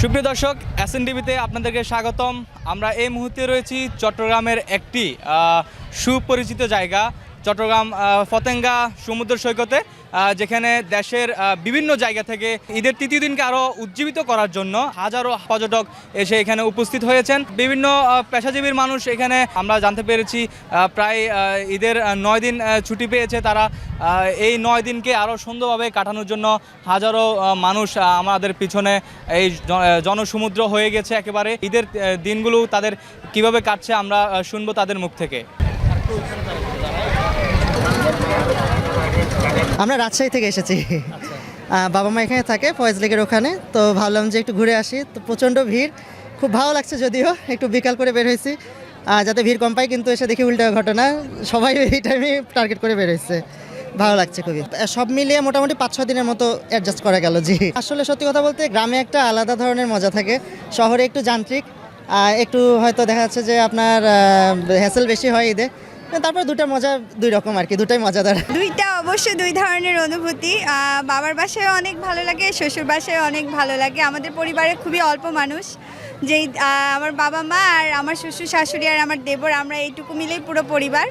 সুপ্রিয় দর্শক S N টিভিতে আপনাদেরকে স্বাগতম। আমরা এই মুহূর্তে রয়েছি চট্টগ্রামের একটি সুপরিচিত জায়গা চট্টগ্রাম ফতেঙ্গা, সমুদ্র সৈকতে যেখানে দেশের বিভিন্ন জায়গা থেকে ঈদের তৃতীয় দিনকে আরও উজ্জীবিত করার জন্য হাজারো পর্যটক এসে এখানে উপস্থিত হয়েছেন। বিভিন্ন পেশাজীবীর মানুষ এখানে, আমরা জানতে পেরেছি প্রায় ঈদের নয় দিন ছুটি পেয়েছে তারা। এই নয় দিনকে আরও সুন্দরভাবে কাটানোর জন্য হাজারো মানুষ আমাদের পিছনে এই জনসমুদ্র হয়ে গেছে একেবারে। ঈদের দিনগুলো তাদের কীভাবে কাটছে আমরা শুনব তাদের মুখ থেকে। আমরা রাজশাহী থেকে এসেছি। বাবা মা এখানে থাকে, ফয়েজ লেগের ওখানে। তো ভাবলাম যে একটু ঘুরে আসি। তো প্রচণ্ড ভিড়। খুব ভালো লাগছে যদিও, একটু বিকাল করে বের হয়েছি। যাতে ভিড় কম পাই, কিন্তু এসে দেখি উল্টা ঘটনা। সবাই এই টাইমে টার্গেট করে বের হয়েছে। ভালো লাগছে খুবই। সব মিলিয়ে মোটামুটি পাঁচ ছ দিনের মতো অ্যাডজাস্ট করা গেল, জি। আসলে সত্যি কথা বলতে গ্রামে একটা আলাদা ধরনের মজা থাকে। শহরে একটু যান্ত্রিক একটু হয়তো দেখা যাচ্ছে যে আপনার হ্যাসেল বেশি হয় ঈদে। তারপর দুটা মজা, দুই রকম আর কি, দুটাই মজাদার। দুইটা অবশ্যই দুই ধরনের অনুভূতি। বাবার বাসায় অনেক ভালো লাগে, শ্বশুর বাসায় অনেক ভালো লাগে। আমাদের পরিবারে খুবই অল্প মানুষ। যেই আমার বাবা মা আর আমার শ্বশুর শাশুড়ি আর আমার দেবর, আমরা এইটুকু মিলেই পুরো পরিবার।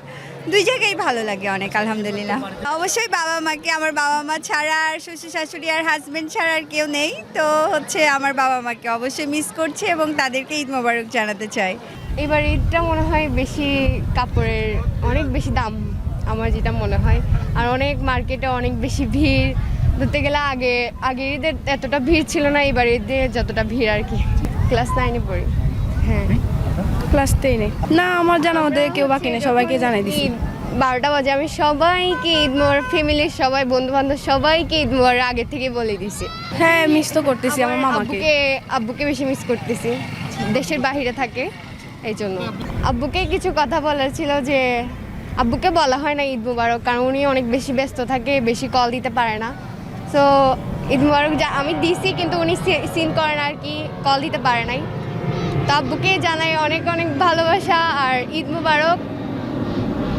দুই জায়গায় ভালো লাগে অনেক, আলহামদুলিল্লাহ। অবশ্যই বাবা মাকে, আমার বাবা মা ছাড়া আর শ্বশুর শাশুড়ি আর হাজব্যান্ড ছাড়া আর কেউ নেই। তো হচ্ছে আমার বাবা মাকে অবশ্যই মিস করছে এবং তাদেরকে ঈদ মোবারক জানাতে চাই। এবার ঈদটা মনে হয় বেশি কাপড়ের অনেক বেশি দাম আমার যেটা মনে হয়। আর অনেক মার্কেটে অনেক বেশি ভিড়। ধরতে গেলে আগে আগের ঈদের এতটা ভিড় ছিল না এবার ঈদে যতটা ভিড় আর কি। ক্লাস নাইনে পড়ি। হ্যাঁ। ক্লাস টেনে না আমার জানা মধ্যে কেউ বাকি নেই সবাইকে জানাই দিছি। বারোটা বাজে আমি সবাইকে ঈদ মোর ফ্যামিলির সবাই বন্ধু বান্ধব সবাইকে ঈদ মোর আগে থেকে বলে দিছি। হ্যাঁ মিস তো করতেছি আমার মামাকে। আব্বুকে আব্বুকে বেশি মিস করতেছি। দেশের বাইরে থাকে। এই জন্য আব্বুকে কিছু কথা বলার ছিল যে, আব্বুকে বলা হয় না ঈদ মুবারক, কারণ উনি অনেক বেশি ব্যস্ত থাকে, বেশি কল দিতে পারে না। সো ঈদ মুবারক যা, আমি দিছি, কিন্তু উনি সিন করেন আর কি কল দিতে পারে নাই। তো আব্বুকে জানাই অনেক অনেক ভালোবাসা, আর ঈদ মুবারক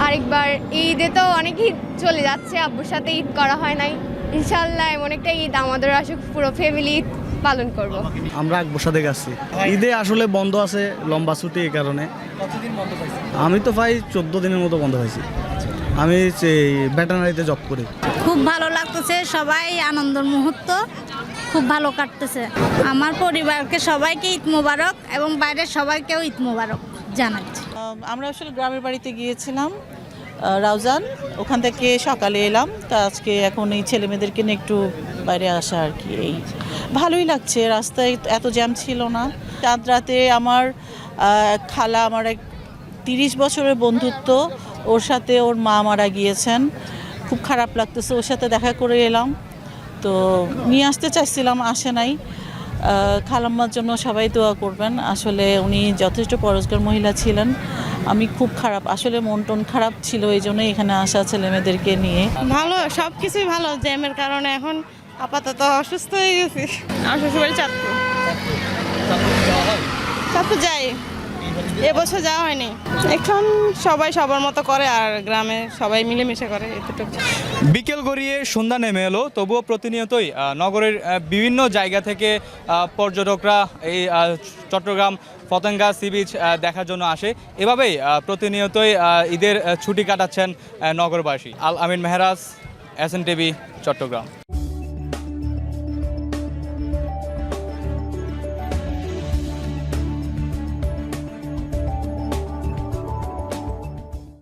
আরেকবার, ঈদে তো অনেক ঈদ চলে যাচ্ছে, আব্বুর সাথে ঈদ করা হয় নাই। ইনশাল্লাহ এমন একটা ঈদ আমাদের আসুক, পুরো ফ্যামিলি ঈদ পালন করব। আমরা আকবর সাথে গেছি। ঈদে আসলে বন্ধ আছে লম্বা ছুটি এই কারণে। আমি তো প্রায় চোদ্দ দিনের মতো বন্ধ হয়েছি আমি সেই ভেটেনারিতে জব করি। খুব ভালো লাগতেছে সবাই আনন্দের মুহূর্ত খুব ভালো কাটতেছে। আমার পরিবারকে সবাইকে ঈদ মোবারক এবং বাইরের সবাইকেও ঈদ মোবারক জানাচ্ছি। আমরা আসলে গ্রামের বাড়িতে গিয়েছিলাম রাউজান। ওখান থেকে সকালে এলাম তা আজকে এখন এই ছেলে মেয়েদেরকে নিয়ে একটু বাইরে আসা আর কি, এই। ভালোই লাগছে, রাস্তায় এত জ্যাম ছিল না। চাঁদ রাতে আমার খালা আমার এক তিরিশ বছরের বন্ধুত্ব, ওর সাথে ওর মা মারা গিয়েছেন। খুব খারাপ লাগতেছে, ওর সাথে দেখা করে এলাম। তো নিয়ে আসতে চাইছিলাম, আসে নাই। খালাম্মার জন্য সবাই দোয়া করবেন। আসলে উনি যথেষ্ট পরস্কার মহিলা ছিলেন। আমি খুব খারাপ, আসলে মন টন খারাপ ছিল, এই জন্য এখানে আসা ছেলেমেয়েদেরকে নিয়ে। ভালো সব কিছুই ভালো জ্যামের কারণে। এখন আপাতত অসুস্থ হয়ে গেছি। আমার শ্বশুরবাড়ি চাঁদপুর। চাঁদপুর যাই। এবছর যাওয়া হয়নি। এখন সবাই সবার মতো করে আর গ্রামে সবাই মিলেমিশে করে এতটুকু। বিকেল গড়িয়ে সন্ধ্যা নেমে এলো তবুও প্রতিনিয়তই নগরের বিভিন্ন জায়গা থেকে পর্যটকরা এই চট্টগ্রাম পতঙ্গা সি বিচ দেখার জন্য আসে। এভাবেই প্রতিনিয়তই ঈদের ছুটি কাটাচ্ছেন নগরবাসী। Al Amin Mehraj S N TV Chattogram.